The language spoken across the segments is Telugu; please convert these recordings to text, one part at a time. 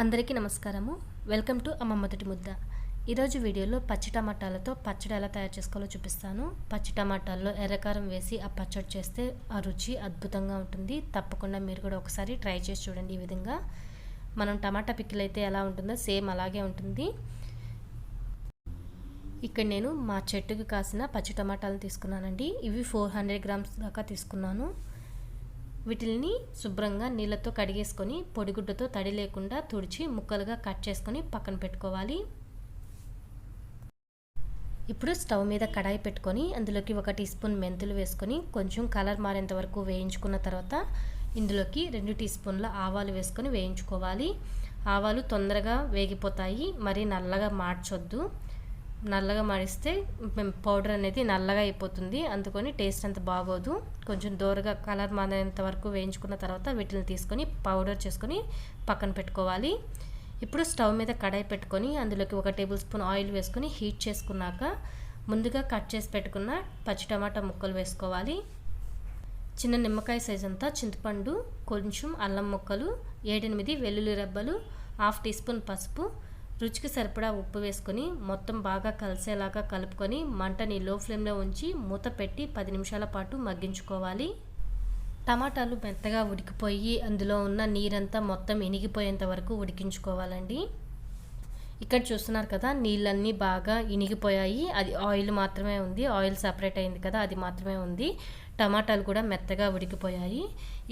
అందరికీ నమస్కారము. వెల్కమ్ టు అమ్మ మొదటి ముద్ద. ఈరోజు వీడియోలో పచ్చి టమాటాలతో పచ్చడి ఎలా తయారు చేసుకోవాలో చూపిస్తాను. పచ్చి టమాటాల్లో ఎర్రకారం వేసి ఆ పచ్చడి చేస్తే ఆ రుచి అద్భుతంగా ఉంటుంది. తప్పకుండా మీరు కూడా ఒకసారి ట్రై చేసి చూడండి ఈ విధంగా. మనం టమాటా పిక్కిల్ అయితే ఎలా ఉంటుందో సేమ్ అలాగే ఉంటుంది. ఇక్కడ నేను మా చెట్టుకి కాసిన పచ్చి టమాటాలు తీసుకున్నానండి. ఇవి ఫోర్ హండ్రెడ్ గ్రామ్స్ దాకా తీసుకున్నాను. వీటిని శుభ్రంగా నీళ్ళతో కడిగేసుకొని పొడిగుడ్డతో తడి లేకుండా తుడిచి ముక్కలుగా కట్ చేసుకొని పక్కన పెట్టుకోవాలి. ఇప్పుడు స్టవ్ మీద కడాయి పెట్టుకొని అందులోకి ఒక టీ స్పూన్ మెంతులు వేసుకొని కొంచెం కలర్ మారేంత వరకు వేయించుకున్న తర్వాత ఇందులోకి రెండు టీ స్పూన్ల ఆవాలు వేసుకొని వేయించుకోవాలి. ఆవాలు తొందరగా వేగిపోతాయి మరి నల్లగా మార్చొద్దు. నల్లగా మరిస్తే పౌడర్ అనేది నల్లగా అయిపోతుంది. అందుకని టేస్ట్ అంత బాగోదు. కొంచెం దూరగా కలర్ మారేంత వరకు వేయించుకున్న తర్వాత వీటిని తీసుకొని పౌడర్ చేసుకొని పక్కన పెట్టుకోవాలి. ఇప్పుడు స్టవ్ మీద కడాయి పెట్టుకొని అందులోకి ఒక టేబుల్ స్పూన్ ఆయిల్ వేసుకొని హీట్ చేసుకున్నాక ముందుగా కట్ చేసి పెట్టుకున్న పచ్చి టమాటా ముక్కలు వేసుకోవాలి. చిన్న నిమ్మకాయ సైజ్ అంతా చింతపండు కొంచెం అల్లం ముక్కలు ఏడెనిమిది వెల్లుల్లి రెబ్బలు హాఫ్ టీ స్పూన్ పసుపు రుచికి సరిపడా ఉప్పు వేసుకొని మొత్తం బాగా కలిసేలాగా కలుపుకొని మంటని లో ఫ్లేమ్లో ఉంచి మూత పెట్టి పది నిమిషాల పాటు మగ్గించుకోవాలి. టమాటాలు మెత్తగా ఉడికిపోయి అందులో ఉన్న నీరంతా మొత్తం ఇనిగిపోయేంత వరకు ఉడికించుకోవాలండి. ఇక్కడ చూస్తున్నారు కదా నీళ్ళన్నీ బాగా ఇనిగిపోయాయి. అది ఆయిల్ మాత్రమే ఉంది. ఆయిల్ సపరేట్ అయింది కదా అది మాత్రమే ఉంది. టమాటాలు కూడా మెత్తగా ఉడికిపోయాయి.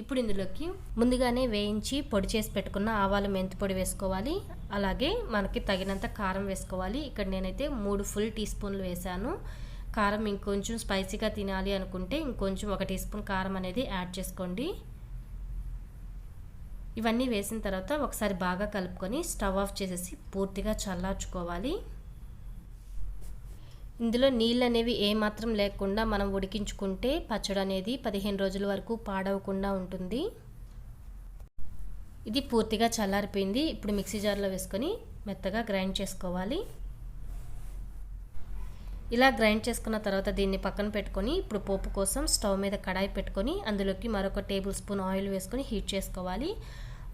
ఇప్పుడు ఇందులోకి ముందుగానే వేయించి పొడి చేసి పెట్టుకున్న ఆవాలు మెంతి పొడి వేసుకోవాలి. అలాగే మనకి తగినంత కారం వేసుకోవాలి. ఇక్కడ నేనైతే మూడు ఫుల్ టీ స్పూన్లు వేసాను కారం ఇంకొంచెం స్పైసీగా తినాలి అనుకుంటే ఇంకొంచెం ఒక టీ స్పూన్ కారం అనేది యాడ్ చేసుకోండి. ఇవన్నీ వేసిన తర్వాత ఒకసారి బాగా కలుపుకొని స్టవ్ ఆఫ్ చేసేసి పూర్తిగా చల్లార్చుకోవాలి. ఇందులో నీళ్ళు అనేవి ఏమాత్రం లేకుండా మనం ఉడికించుకుంటే పచ్చడి అనేది పదిహేను రోజుల వరకు పాడవకుండా ఉంటుంది. ఇది పూర్తిగా చల్లారిపోయింది. ఇప్పుడు మిక్సీ జార్లో వేసుకొని మెత్తగా గ్రైండ్ చేసుకోవాలి. ఇలా గ్రైండ్ చేసుకున్న తర్వాత దీన్ని పక్కన పెట్టుకొని ఇప్పుడు పోపు కోసం స్టవ్ మీద కడాయి పెట్టుకొని అందులోకి మరొక టేబుల్ స్పూన్ ఆయిల్ వేసుకొని హీట్ చేసుకోవాలి.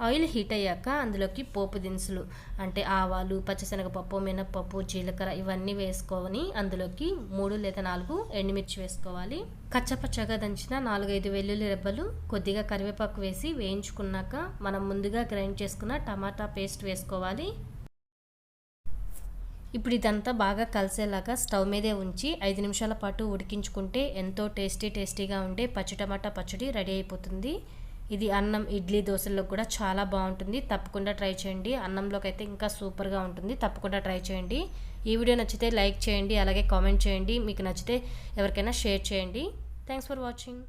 ఆయిల్ హీట్ అయ్యాక అందులోకి పోపు దినుసులు అంటే ఆవాలు పచ్చిశనగపప్పు మినప్పప్పు జీలకర్ర ఇవన్నీ వేసుకొని అందులోకి మూడు లేదా నాలుగు ఎండుమిర్చి వేసుకోవాలి. కచ్చపచ్చగా దంచిన నాలుగైదు వెల్లుల్లి రెబ్బలు కొద్దిగా కరివేపాకు వేసి వేయించుకున్నాక మనం ముందుగా గ్రైండ్ చేసుకున్న టమాటా పేస్ట్ వేసుకోవాలి. ఇప్పుడు ఇదంతా బాగా కలిసేలాగా స్టవ్ మీదే ఉంచి ఐదు నిమిషాల పాటు ఉడికించుకుంటే ఎంతో టేస్టీ టేస్టీగా ఉండే పచ్చి టమాటా పచ్చడి రెడీ అయిపోతుంది. ఇది అన్నం ఇడ్లీ దోశల్లో కూడా చాలా బాగుంటుంది. తప్పకుండా ట్రై చేయండి. అన్నంలోకి అయితే ఇంకా సూపర్గా ఉంటుంది. తప్పకుండా ట్రై చేయండి. ఈ వీడియో నచ్చితే లైక్ చేయండి. అలాగే కామెంట్ చేయండి. మీకు నచ్చితే ఎవరికైనా షేర్ చేయండి. Thanks for watching.